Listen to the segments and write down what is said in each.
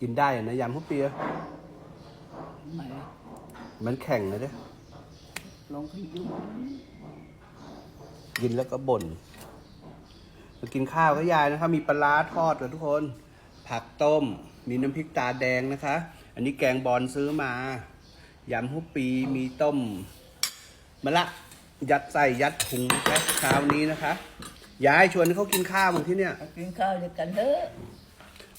กินได้อะนะยำข้าวเปียไหนมันแข็งนะเด้อลองขึ้นดูกินแล้วก็บ่นมากินข้าวก็ยายนะคะ มีปลาร้าทอดกับทุกคน ผักต้ม มีน้ำพริกตาแดงนะคะ อันนี้แกงบอลซื้อมายำหุบปีมีต้มมะละ ยัดใส่ยัดถุงแค่เช้านี้นะคะ ยายชวนเขากินข้าวมาที่เนี่ยมากินข้าวด้วยกันเถอะ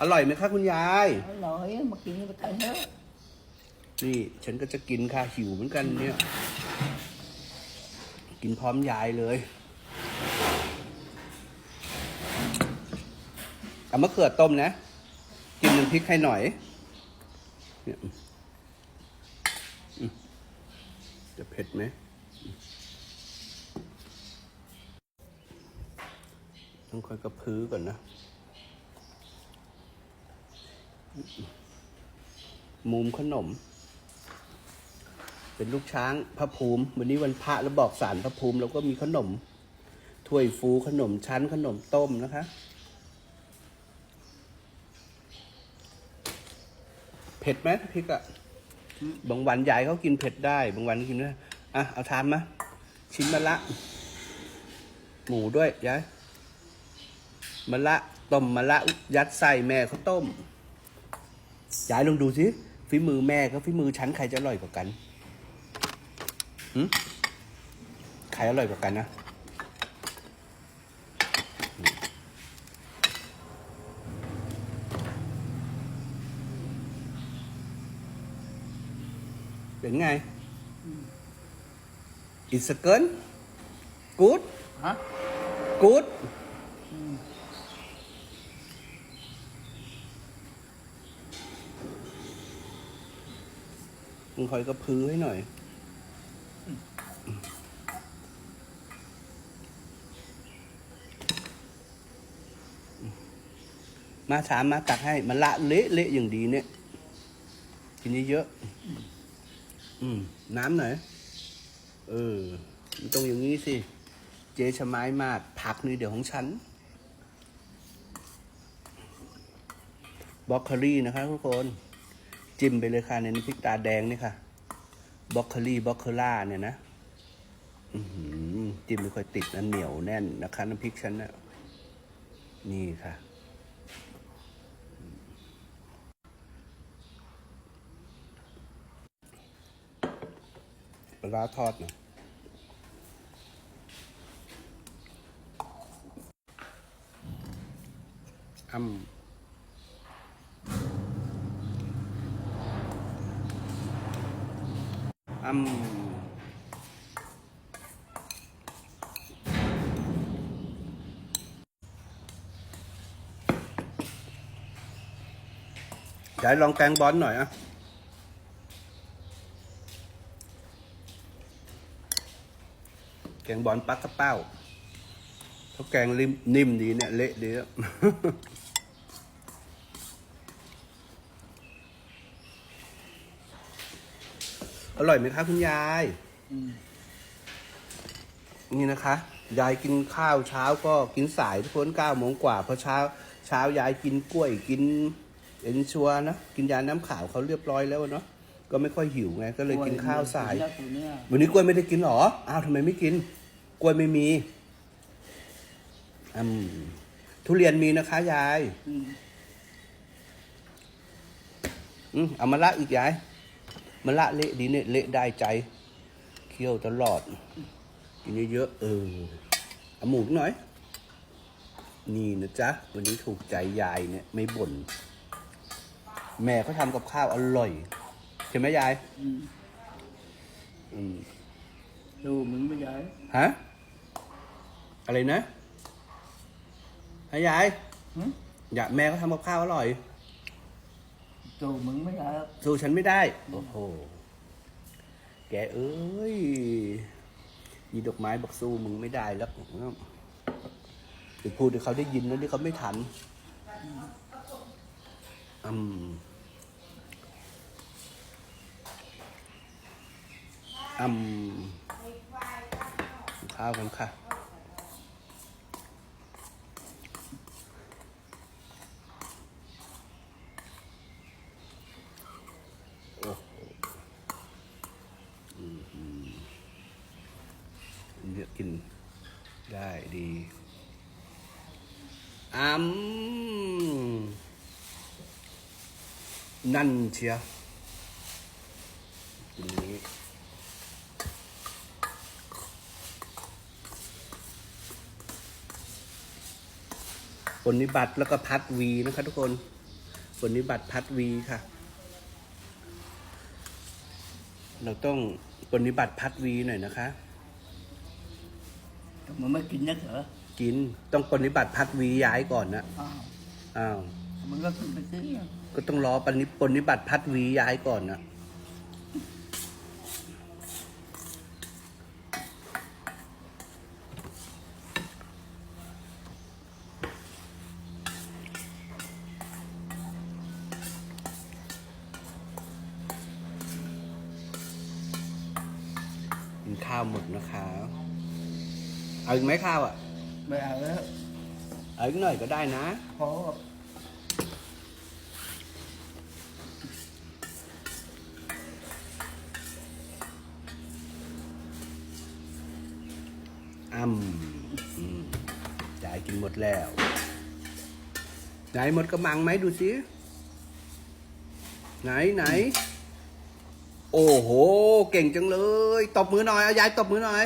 อร่อยไหมคะคุณยาย อร่อยมากินด้วยกันเถอะนี่ฉันก็จะกินค่ะหิวเหมือนกันเนี่ย กินพร้อมยายเลยเอามะเขือต้มนะ กินน้ำพริกให้หน่อยเนี่ยจะเผ็ดไหมต้องค่อยกระพื้อก่อนนะ มุมขนม เป็นลูกช้างพระภูมิ วันนี้วันพระแล้วบอกสารพระภูมิเราก็มีขนมถ้วยฟูขนมชั้นขนมต้มนะคะ เผ็ดไหมพริกอะบางวันยายเขากินเผ็ดได้ บางวันกินไม่ได้อะเอาทานมาชิ้นมะละ หมูด้วยยายมะละต้มมะละยัดใส่แม่เขาต้ม ยายลองดูสิฝีมือแม่กับฝีมือฉันใครจะอร่อยกว่ากันหืมใครอร่อยกว่ากันนะอืมเป็นไง It's a good good ฮะ good มึงคอยกระพือให้หน่อย มาถามมาตักให้ มันละเละเละอย่างดีเนี่ย กินเยอะๆอืม น้ำหน่อย เออ มันต้องอย่างนี้สิ เจชะไม้มาก ผักนี่เดี๋ยวของฉันบล็อกโคลี่นะคะทุกคน จิ้มไปเลยค่ะในน้ำพริกตาแดงนี่ค่ะบล็อกโคลี่บล็อกโคล่าเนี่ยนะจิ้มไม่ค่อยติดนะเหนียวแน่นนะคะน้ำพริกฉันนะนี่ค่ะ ปลาร้าทอดนะอ้ำอ้ำ ยายลองแกงบอลหน่อยอะแกงบอลปลากระเป้าเขาแกงริมนิ่มดีเนี่ย เละดีอะอร่อยไหมคะคุณยาย นี่นะคะ ยายกินข้าวเช้าก็กินสายทุกคนเก้าโมงกว่าเพราะเช้า เช้ายายกินกล้วยกิน เอ็นชัวนะ กินยาน้ำขาวเขาเรียบร้อยแล้วเนาะก็ไม่ค่อยหิวไง ก็เลยกินข้าวสายแล้วตัวเนี้ยวันนี้กล้วยไม่ได้กินหรอ อ้าวทำไมไม่กิน กล้วยไม่มีอืมทุเรียนมีนะคะยายอืมอืมเอามาละอีกยายมาละเละดีเนี่ยเละได้ใจ เคี่ยวตลอด กินเยอะๆเออเอาหมูหน่อย นี่นะจ๊ะ วันนี้ถูกใจยายเนี่ย ไม่บ่น แม่เขาทำกับข้าวอร่อยใช่ไหมยาย อืมอืมดูมึงไม่ใหญ่ฮะอะไรนะฮะยายหึอยากแม่เขาทำกับข้าวอร่อย ดูมึงไม่ใหญ่สู้ฉันไม่ได้ โอ้โห แกเอ้ยมีดอกไม้บอกสู้มึงไม่ได้แล้วเดี๋ยวพูดให้เขาได้ยินนะที่เขาไม่ทัน อืมอืมข้าวกันค่ะเลือกกินได้ดีอ้ำ นั่นเชียวทีนี้ปนิบัติแล้วก็พัดวีนะคะทุกคนปนิบัติพัดวีค่ะ เราต้องปนิบัติพัดวีหน่อยนะคะมันไม่กินนักเหรอกินต้องปฏิบัติพัดวีย้ายก่อนนะอ้าวอ้าว มันก็ขึ้นไปซื้อก็ต้องรอปฏิปฏิบัติพัดวีย้ายก่อนนะกินข้าวหมดนะคะเอาอีกไหมข้าวอะ ไม่เอาแล้วเอาอีกหน่อยก็ได้นะ พอำจ่ายกินหมดแล้วไหนหมดกระมังไหมดูสิไหนไหน โอ้โห เก่งจังเลย ตบมือหน่อยเอายายตบมือหน่อย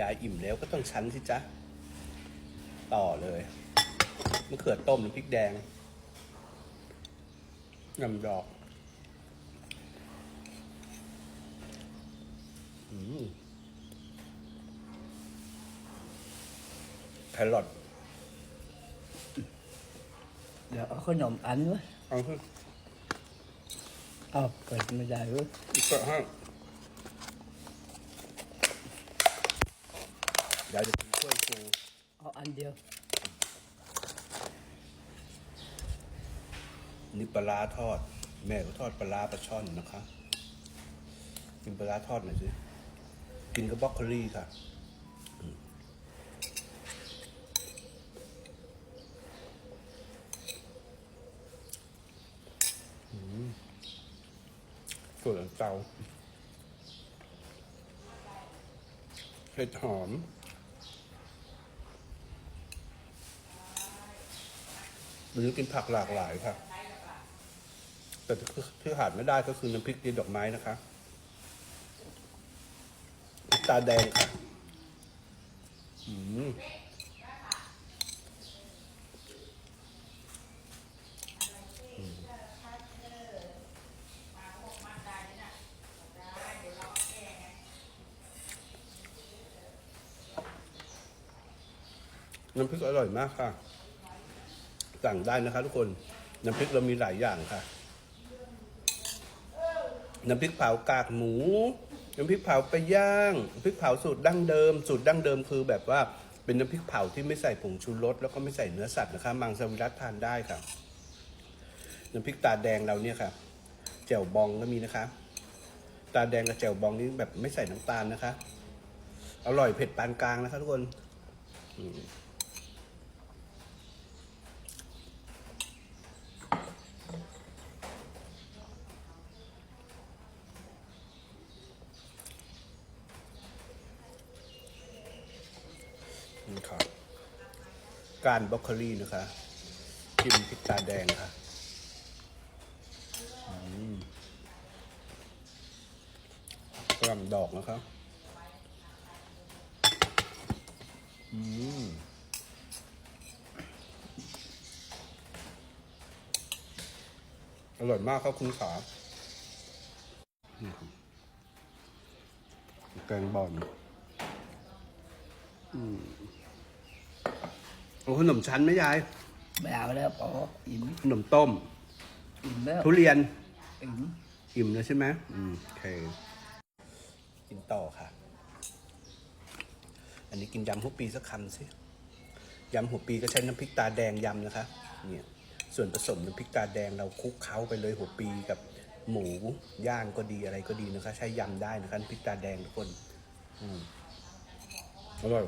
ยายอิ่มแล้วก็ต้องชั้นสิจ๊ะ ต่อเลยมะเขือต้มน้ำพริกแดงงำดอก อืม แครอทเดี๋ยวเอาขนมอันไว้เอาขึ้นเอาเกิดไม่ได้เว้ยเปิดห้างเดี๋ยวจะกินถ้วยฟูเอาอันเดียว นี่ปลาร้าทอด แม่ก็ทอดปลาร้าปลาช่อนนะคะกินปลาร้าทอดหน่อยสิ กินกับบรอกโคลีค่ะส่วนเตาเห็ดหอมวันนี้กินผักหลากหลายค่ะ แต่ที่ขาดไม่ได้ก็คือน้ำพริกดินดอกไม้นะคะ ตาแดงค่ะอืมอืมน้ำพริกอร่อยมากค่ะ สั่งได้นะคะทุกคน น้ำพริกเรามีหลายอย่างค่ะ น้ำพริกเผากากหมู น้ำพริกเผาไปย่างน้ำพริกเผาสูตรดั้งเดิม สูตรดั้งเดิมคือแบบว่าเป็นน้ำพริกเผาที่ไม่ใส่ผงชูรสแล้วก็ไม่ใส่เนื้อสัตว์นะคะมังสวิรัตทานได้ค่ะน้ำพริกตาแดงเราเนี่ยค่ะแจ่วบองก็มีนะคะ ตาแดงกับแจ่วบองนี่แบบไม่ใส่น้ำตาลนะคะ อร่อยเผ็ดปานกลางนะคะทุกคนอืครับ การบรอกโคลีนะคะจิ้มพริกตาแดงค่ะอืมกระหล่ำดอกนะครับอืมอร่อยมากครับคุณขาแกงบอล เอาขนมชั้นไหมยาย ไม่เอาแล้วพออิ่มขนมต้ม อิ่มแล้วทุเรียน อิ่มอิ่มแล้วใช่ไหมอืมโอเค กินต่อค่ะ อันนี้กินยำหัวปีสักคำสิยำหัวปีก็ใช้น้ำพริกตาแดงยำนะคะ เนี่ย ส่วนผสมน้ำพริกตาแดงเราคลุกเคล้าไปเลยหัวปีกับหมูย่างก็ดีอะไรก็ดีนะคะ ใช้ยำได้นะคะน้ำพริกตาแดงทุกคน อืมอร่อย